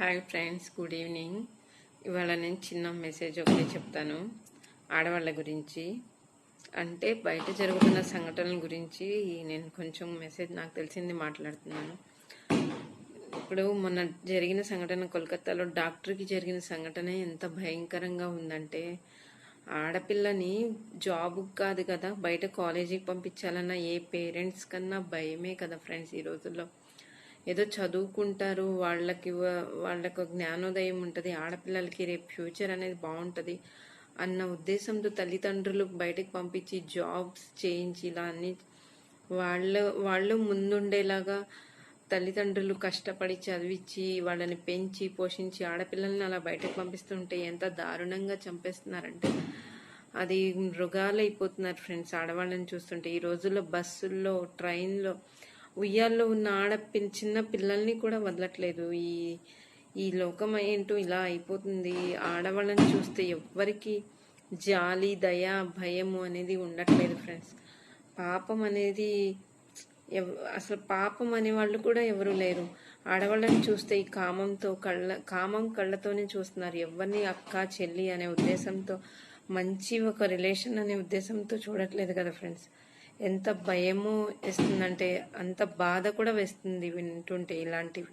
Hi friends good evening. ఇవాళ నేను చిన్న మెసేజ్ ఒకటి చెప్తాను. ఆడవాళ్ళ గురించి. అంటే బయట జరుగుతున్న సంఘటనల గురించి నేను కొంచెం మెసేజ్ నాకు తెలిసింది మాట్లాడుతున్నాను. ఇప్పుడు మొన్న జరిగిన సంఘటన కోల్కతాలో డాక్టర్కి జరిగిన సంఘటన ఎంత భయంకరంగా ఉందంటే ఆడపిల్లని జాబ్ కాదు కదా బయట కాలేజీకి పంపించాలన్న ఏ పేరెంట్స్ కన్నా భయమే కదా ఫ్రెండ్స్ ఈ రోజుల్లో. ఏదో చదువుకుంటారు వాళ్ళకి వాళ్ళకు జ్ఞానోదయం ఉంటుంది ఆడపిల్లలకి రేపు ఫ్యూచర్ అనేది బాగుంటుంది అన్న ఉద్దేశంతో తల్లిదండ్రులు బయటకు పంపించి జాబ్స్ చేయించి ఇలా అన్ని వాళ్ళ వాళ్ళు ముందుండేలాగా తల్లిదండ్రులు కష్టపడి చదివించి వాళ్ళని పెంచి పోషించి ఆడపిల్లల్ని అలా బయటకు పంపిస్తుంటే ఎంత దారుణంగా చంపేస్తున్నారంటే అది మృగాలు అయిపోతున్నారు ఫ్రెండ్స్ ఆడవాళ్ళని చూస్తుంటే. ఈ రోజుల్లో బస్సుల్లో ట్రైన్లో ఉయ్యాల్లో ఉన్న ఆడపిల్ల చిన్న పిల్లల్ని కూడా వదలట్లేదు. ఈ ఈ లోకం ఏంటో ఇలా అయిపోతుంది. ఆడవాళ్ళని చూస్తే ఎవ్వరికి జాలి దయ భయము అనేది ఉండట్లేదు ఫ్రెండ్స్. పాపం అనేది అసలు పాపం అనే వాళ్ళు కూడా ఎవరు లేరు. ఆడవాళ్ళని చూస్తే ఈ కామంతో కళ్ళ కామం కళ్ళతోనే చూస్తున్నారు. ఎవరిని అక్క చెల్లి అనే ఉద్దేశంతో మంచి ఒక రిలేషన్ అనే ఉద్దేశంతో చూడట్లేదు కదా ఫ్రెండ్స్. ఎంత భయము వేస్తుందంటే అంత బాధ కూడా వేస్తుంది వింటుంటే ఇలాంటివి.